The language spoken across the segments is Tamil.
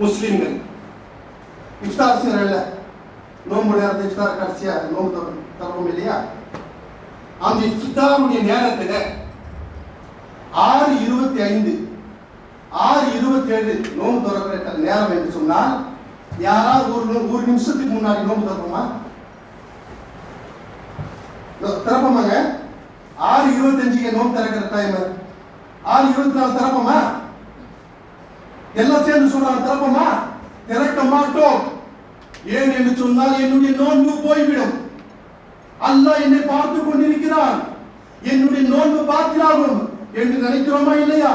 முஸ்லீம்கள். இஃப்தார் இல்லை நோன்புலையா நேரத்தை இஃப்தார் கடைசியா நோன்பு திற- திறப்போம் இல்லையா? அந்த இஃப்தாருடைய நேரத்துல ஆறு இருபத்தி ஐந்து ஆறு இருபத்தி ஏழு நோன்பு திறக்கிற நேரம் என்று சொன்னால் யாராவது ஒரு நோ- ஒரு நிமிஷத்துக்கு முன்னாடி நோன்பு திறப்போமா? திறப்போமாங்க? ஆறு இருபத்தஞ்சுக்கு நோன்பு திறக்கிற டைம் ஆறு இருபத்தி நாலு திறப்போமா? எல்லாம் சேர்ந்து சொல்றாங்க திறப்பமா? திறக்க மாட்டோம். ஏன் என்று சொன்னால் என்னுடைய நோன்பு போய்விடும். அல்லாஹ் என்னை பார்த்து கொண்டிருக்கிறான் என்னுடைய நோன்பு பாத்திராகும் என்று நினைக்கிறோமா இல்லையா?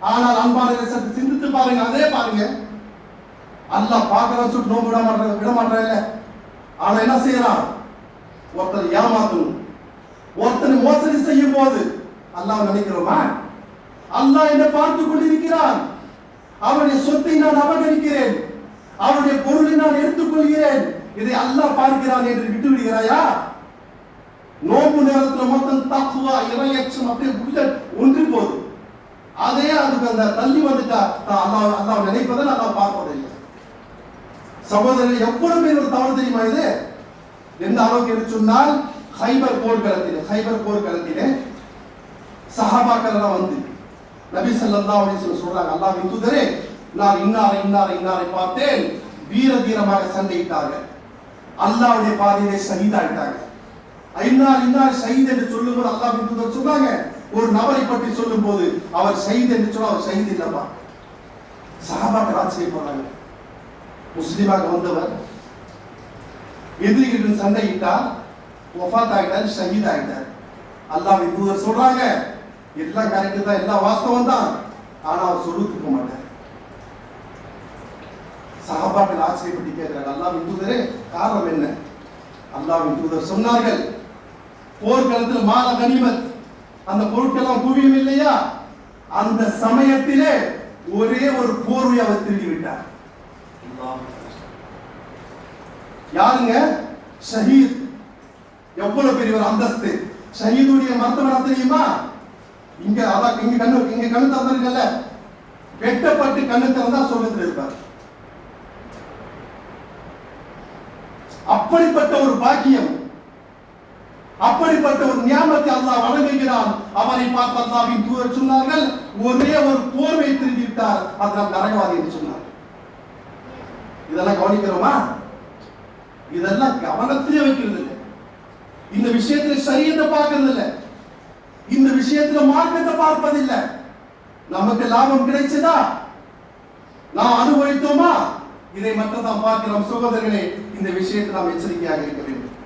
ஆனால் அன்பான சற்று சிந்தித்து பாருங்க அதே பாருங்க. அல்லாஹ் பார்க்கறான்னு சொல்லிட்டு நோன்பு விட மாட்டாங்க விட மாட்டாங்க இல்ல ஆனா என்ன செய்யறான் ஒருத்தர் ஏமாத்தணும். ஒருத்தனை மோசடி செய்யும் போது அல்லாஹ் நினைக்கிறோமா? அல்லாஹ் என்னை பார்த்து கொண்டிருக்கிறான். அவருடைய சொத்தை நான் அபகரிக்கிறேன். அவனுடைய பொருளை நான் எடுத்துக்கொள்கிறேன். இதை அல்லாஹ் பார்க்கிறான் என்று விட்டு விடுகிறாயா நோம்பு நேரத்தில் மொத்தம் தாக்குவா இறையச்சம் அப்படியே புடிச்ச ஒன்று போகுது அதே அதுக்கு அந்த தள்ளி வந்துட்டா நான் அல்லாஹ் அல்லாஹ் நினைப்பதை அல்லாஹ் பார்ப்பதில்லை சகோதரர் எவ்வளவு பேர் ஒரு தவறு தெரியுமா இது? எந்த அளவுக்கு என்று சொன்னால் ஹைபர் போர்க்களத்திலே ஹைபர் போர்க்களத்திலே சஹாபாக்கள் எல்லாம் வந்து நபி சல்லா அப்படின்னு சொல்றாங்க அல்லாஹ் தூதரே நான் இன்னாரை இன்னாரை இன்னாரை பார்த்தேன். வீர தீரமாக சண்டையிட்டாங்க. அல்லாவுடைய பாதையிலே சகிதாயிட்டாங்க இன்னார் இன்னார் ஷஹீத் என்று சொல்லும்போது அல்லாஹ் தூதர் சொன்னாங்க. ஒரு நபரை பற்றி சொல்லும் போது அவர் ஷஹீத் என்று சொன்னா அவர் ஷஹீத் இல்லப்பா. சஹாபாக்கள் போறாங்க முஸ்லிமாக வந்தவர் எதிரிகளின் சண்டையிட்டார் ஒஃபாத் ஆகிட்டார் ஷஹீத் ஆகிட்டார் அல்லாஹ் தூதர் சொல்றாங்க. எல்லாம் கரெக்ட் தான் எல்லாம் வாஸ்தவம் தான். ஆனா அவர் சொல்லிட்டு போக மாட்டார். சஹாபாக்கள் ஆச்சரியப்பட்டு கேட்கிறார் அல்லாஹ்வின் தூதரே காரணம் என்ன? அல்லாஹ்வின் தூதர் சொன்னார்கள் போர்க்களத்தில் மால கனிமத். அந்த பொருட்கள்லாம் குவியும் இல்லையா? அந்த சமயத்திலே ஒரே ஒரு போர்வை அவர் திருடி விட்டார் யாருங்க? ஷஹீத். எவ்வளவு பெரியவர் அந்தஸ்து. ஷஹீதுடைய மருத்துவம் தெரியுமா? இங்க அதான் இங்க கண்ணு இங்க கண்ணு திறந்திருக்கல வெட்டப்பட்டு கண்ணு திறந்தா சொர்க்கத்தில் இருப்பார். அப்படிப்பட்ட ஒரு பாக்கியம் அப்படிப்பட்ட ஒரு ஞாபகத்தை அல்லாஹ் வழங்குகிறான். அவரை பார்த்து அல்லாவின் தூதர் சொன்னார்கள் ஒரே ஒரு போர்வை திருடி விட்டார். அதனால் நரகவாதி என்று சொன்னார். இதெல்லாம் கவனிக்கிறோமா? இதெல்லாம் கவனத்திலே வைக்கிறது இல்லை. இந்த விஷயத்தை சரியத்தை பார்க்கறது இல்லை. இந்த விஷயத்துல மார்க்கத்தை பார்ப்பதில்லை. நமக்கு லாபம் கிடைச்சதா? நாம் அனுபவித்தோமா? இதை மட்டும் தான் பார்க்கிறோம். சகோதரர்களே இந்த விஷயத்தை நாம் எச்சரிக்கையாக இருக்க வேண்டும்.